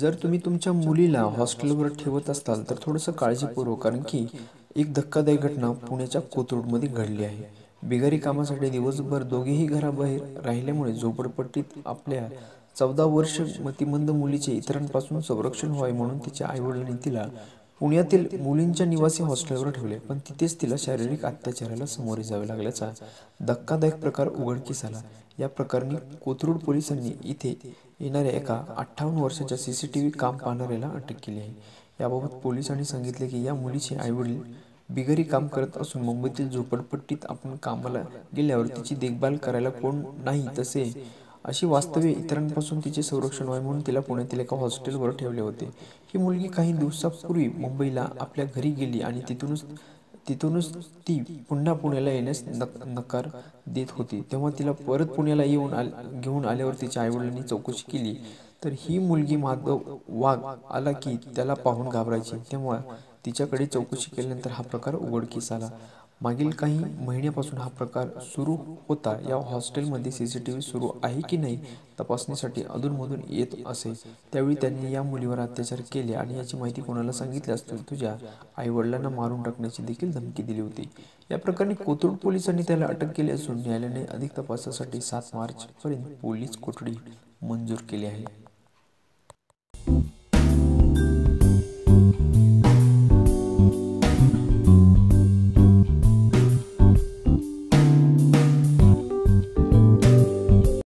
जर तुम्ही तुमच्या मुलीला हॉस्टेलवर ठेवत असाल तर थोडंसं काळजीपूर्वक कारण की एक धक्कादायक घटना पुण्याच्या कोथरूडमध्ये घडली आहे. बिगारी कामासाठी दिवसभर दोघेही घराबाहेर राहिल्यामुळे झोपडपट्टीत आपल्या चौदा वर्ष मतिमंद मुलीचे इतरांपासून संरक्षण व्हावे म्हणून तिच्या आईवडिलांनी तिला पुण्यातील मुलींच्या निवासी हॉस्टेलवर ठेवले पण तिथेच तिला शारीरिक अत्याचाराला सामोरे जावे लागल्याचा धक्कादायक प्रकार उघडकीस आला. या प्रकरणी कोथरूड पोलिसांनी इथे येणाऱ्या एका अठ्ठावन्न वर्षाच्या सी सी टी व्ही काम पाहणाऱ्याला अटक केली आहे. याबाबत पोलिसांनी सांगितले की या मुलीचे आईवडील बिगरी काम करत असून मुंबईतील झोपडपट्टीत आपण कामाला गेल्यावर तिची देखभाल करायला कोण नाही तसे अशी वास्तवे इतरांपासून तिचे संरक्षण व्हावे म्हणून तिला पुण्यातील एका हॉस्टेलवर ठेवले होते. ही मुलगी काही दिवसापूर्वी मुंबईला आपल्या घरी गेली आणि तिथूनच तिथूनच ती पुन्हा पुण्याला येण्यास नक नकार देत होती. तेव्हा तिला परत पुण्याला येऊन आल घेऊन आल्यावर तिच्या आईवडिलांनी चौकशी केली. तर ही मुलगी माधव वाघ आला की त्याला पाहून घाबरायची. तेव्हा तिच्याकडे चौकशी केल्यानंतर हा प्रकार उघडकीस आला. मागील काही महिन्यापासून हा प्रकार सुरू होता. या हॉस्टेलमध्ये सी सी टी व्ही सुरू आहे की नाही तपासणीसाठी अधूनमधून येत असे. त्यावेळी त्यांनी या मुलीवर अत्याचार केले आणि याची माहिती कोणाला सांगितल्यास तर तुझ्या आईवडिलांना मारून टाकण्याची देखील धमकी दिली होती. या प्रकरणी कोथरूड पोलिसांनी त्याला अटक केली असून न्यायालयाने अधिक तपासासाठी सात मार्चपर्यंत पोलीस कोठडी मंजूर केली आहे.